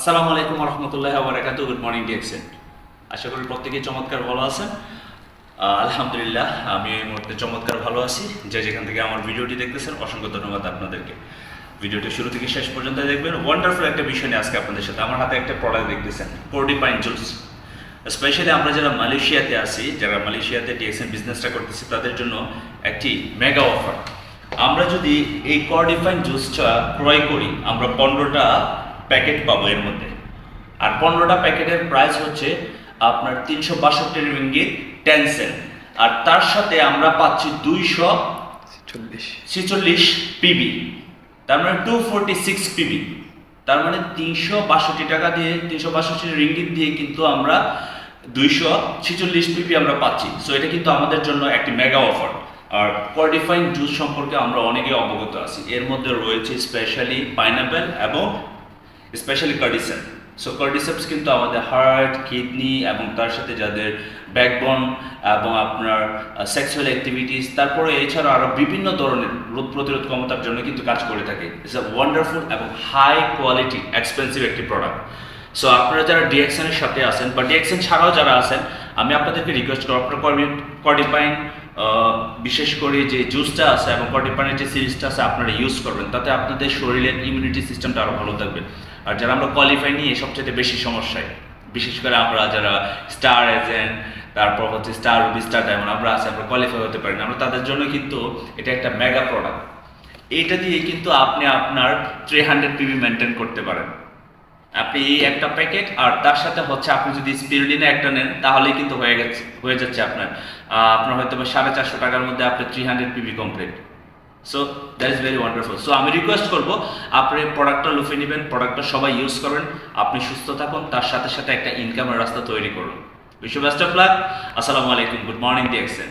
আসসালামু আলাইকুম রহমতুল্লাহ বারাকাত good morning ডিএক্সেন আশা করি প্রত্যেকেই চমৎকার ভালো আছেন। আলহামদুলিল্লাহ, আমি এই মুহূর্তে চমৎকার ভালো আছি। যে যেখান থেকে আমার ভিডিওটি দেখতেছেন, অসংখ্য ধন্যবাদ আপনাদেরকে। ভিডিওটি শুরু থেকে শেষ পর্যন্ত দেখবেন। ওয়ান্ডারফুল একটা বিষয় নিয়ে আজকে আপনাদের সাথে। আমার হাতে একটা প্রোডাক্ট দেখতেছেন কোর্ডি পাইন জুস স্পেশালি আমরা যারা মালয়েশিয়াতে আছি, যারা মালয়েশিয়াতে ডিএক্সএন বিজনেসটা করতেছি, তাদের জন্য একটি মেগা অফার আমরা যদি এই কর্ডিফাইন জুসটা ক্রয় করি, আমরা পনেরোটা প্যাকেট পাবো এর মধ্যে। আর পনেরোটা প্যাকেটের প্রাইস হচ্ছে আপনার তিনশো বাষট্টি রিঙ্গিত টেন সেন্ট আর তার সাথে আমরা পাচ্ছি দুইশো ছেচল্লিশ। পিবি। তার মানে টু ফোরটি সিক্স পিবি। তার মানে তিনশো বাষট্টি টাকা দিয়ে তিনশো বাষট্টি রিঙ্গিত দিয়ে কিন্তু আমরা দুইশো ছেচল্লিশ পিপি আমরা পাচ্ছি। সো এটা কিন্তু আমাদের জন্য একটি মেগা অফার আর কর্ডিফাইন জুস সম্পর্কে আমরা অনেকে অবগত আছি। এর মধ্যে রয়েছে স্পেশালি পাইনাপেল এবং স্পেশালি কার্ডিসেপ সো কার্ডিসেপস কিন্তু আমাদের হার্ট কিডনি এবং তার সাথে যাদের ব্যাকবোন এবং আপনার সেক্সুয়াল অ্যাক্টিভিটিস তারপরে এছাড়া আরও বিভিন্ন ধরনের রোগ প্রতিরোধ ক্ষমতার জন্য কিন্তু কাজ করে থাকে। ইটস আ ওয়ান্ডারফুল এবং হাই কোয়ালিটি এক্সপেন্সিভ একটি প্রোডাক্ট সো আপনারা যারা ডিএক্সএনের সাথে আছেন বা ডিএক্সএন ছাড়াও যারা আছেন, আমি আপনাদেরকে রিকোয়েস্ট করব, আপনার কর্ডিপাইন বিশেষ করে যে জুসটা আছে এবং কর্ডিপাইনের যে সিরিজটা আছে আপনারা ইউজ করবেন, তাতে আপনাদের শরীরের ইমিউনিটি সিস্টেমটা আরও ভালো থাকবে। আর যারা আমরা কোয়ালিফাই নিয়ে সবচেয়ে বেশি সমস্যায়, বিশেষ করে আমরা যারা স্টার এজেন্ট তারপর হচ্ছে স্টার রুবি স্টার ডায়মন্ড আমরা আছি, আমরা কোয়ালিফাই হতে পারি না। আমরা তাদের জন্য কিন্তু এটা একটা মেগা প্রোডাক্ট এটা দিয়ে কিন্তু আপনি আপনার থ্রি হান্ড্রেড পিবি মেনটেন করতে পারেন। আপনি একটা প্যাকেট আর তার সাথে হচ্ছে আপনি যদি স্পিরিডিনে একটা নেন, তাহলেই কিন্তু হয়ে গেছে, হয়ে যাচ্ছে আপনার। আপনার হয়তো সাড়ে চারশো টাকার মধ্যে আপনি three hundred PB complete so that is very wonderful so আমি রিকোয়েস্ট করব, আপনি প্রোডাক্টটা লুফে নেবেন প্রোডাক্টটা সবাই ইউজ করবেন আপনি সুস্থ থাকুন, তার সাথে সাথে একটা ইনকামের রাস্তা তৈরি করুন। বিশ্ব বেস্ট অফ লাক আসসালামু আলাইকুম গুড মর্নিং ডিএক্সেন